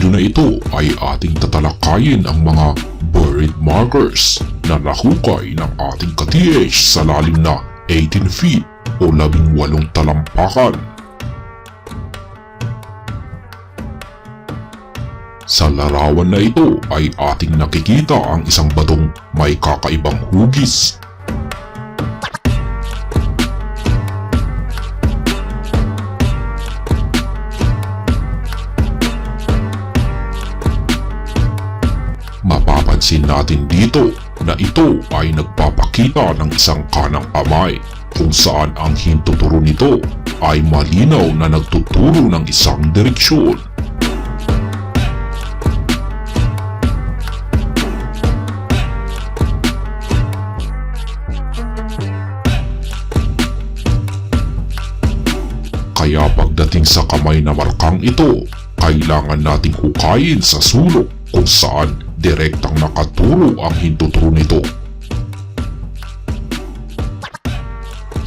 video na ito ay ating tatalakayin ang mga buried markers na nahukay ng ating ka-TH sa lalim na 18 feet o 18 talampakan. Sa larawan na ito ay ating nakikita ang isang batong may kakaibang hugis Mapapansin natin dito na ito ay nagpapakita ng isang kanang kamay kung saan ang hintuturo nito ay malinaw na nagtuturo ng isang direksyon. Kaya pagdating sa kamay na markang ito, kailangan nating hukayin sa sulok kung saan direktang nakaturo ang hintuturo nito.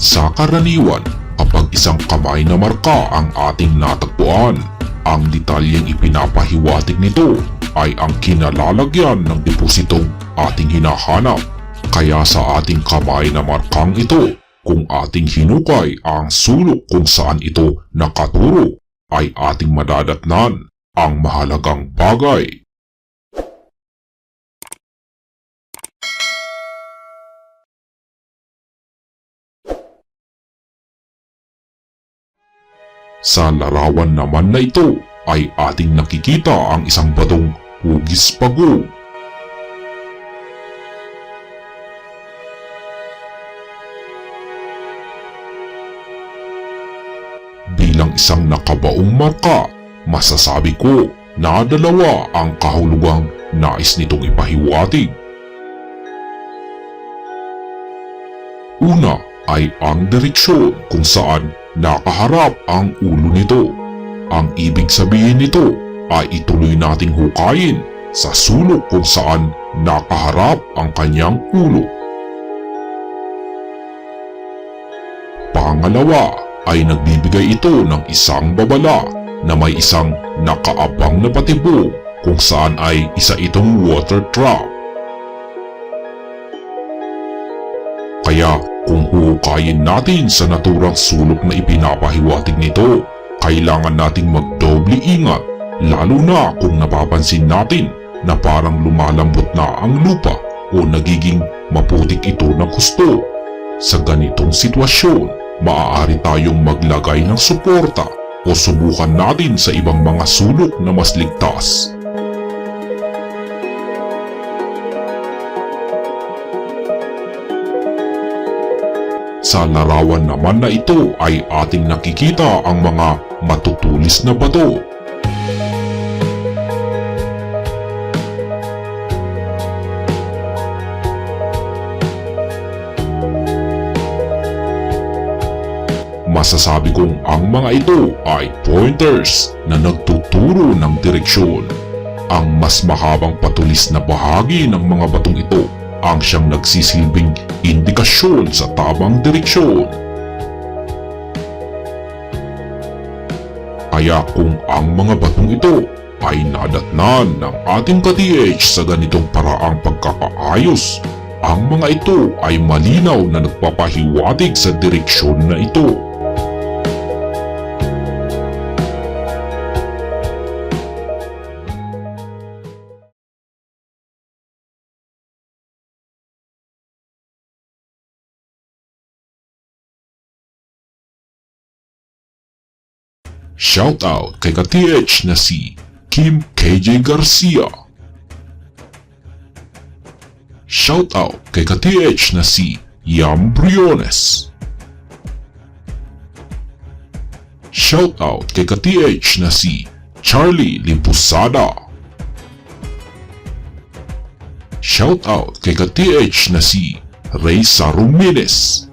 Sa karaniwan, kapag isang kamay na marka ang ating natagpuan, ang detalyeng ipinapahiwatig nito ay ang kinalalagyan ng depositong ating hinahanap. Kaya sa ating kamay na markang ito, kung ating hinukay ang sulok kung saan ito nakaturo, ay ating madadatnan ang mahalagang bagay. Sa larawan naman na ito ay ating nakikita ang isang batong hugis pago. Bilang isang nakabaong marka, masasabi ko na dalawa ang kahulugang nais nitong ipahiwatig. Una ay ang direksyon kung saan nakaharap ang ulo nito. Ang ibig sabihin nito ay ituloy nating hukayin sa sulok kung saan nakaharap ang kanyang ulo. Pangalawa ay nagbibigay ito ng isang babala na may isang nakaabang na patibong kung saan ay isa itong water trap. Kung huhukayin natin sa naturang sulok na ipinapahiwatig nito, kailangan nating magdoble ingat lalo na kung napapansin natin na parang lumalambot na ang lupa o nagiging maputik ito ng gusto. Sa ganitong sitwasyon, maaari tayong maglagay ng suporta o subukan natin sa ibang mga sulok na mas ligtas. Sa larawan naman na ito ay ating nakikita ang mga matutulis na bato. Masasabi kong ang mga ito ay pointers na nagtuturo ng direksyon. Ang mas mahabang patulis na bahagi ng mga batong ito ang siyang nagsisilbing indikasyon sa tamang direksyon. Kaya kung ang mga batong ito ay nadatnan ng ating ka-TH sa ganitong paraang pagkakaayos, ang mga ito ay malinaw na nagpapahiwatig sa direksyon na ito. Shoutout kay ka-TH na si Kim KJ Garcia. Shoutout kay ka-TH na si Yam Briones. Shoutout kay ka-TH na si Charlie Limpusada. Shoutout kay ka-TH na si Reysa Rumiles.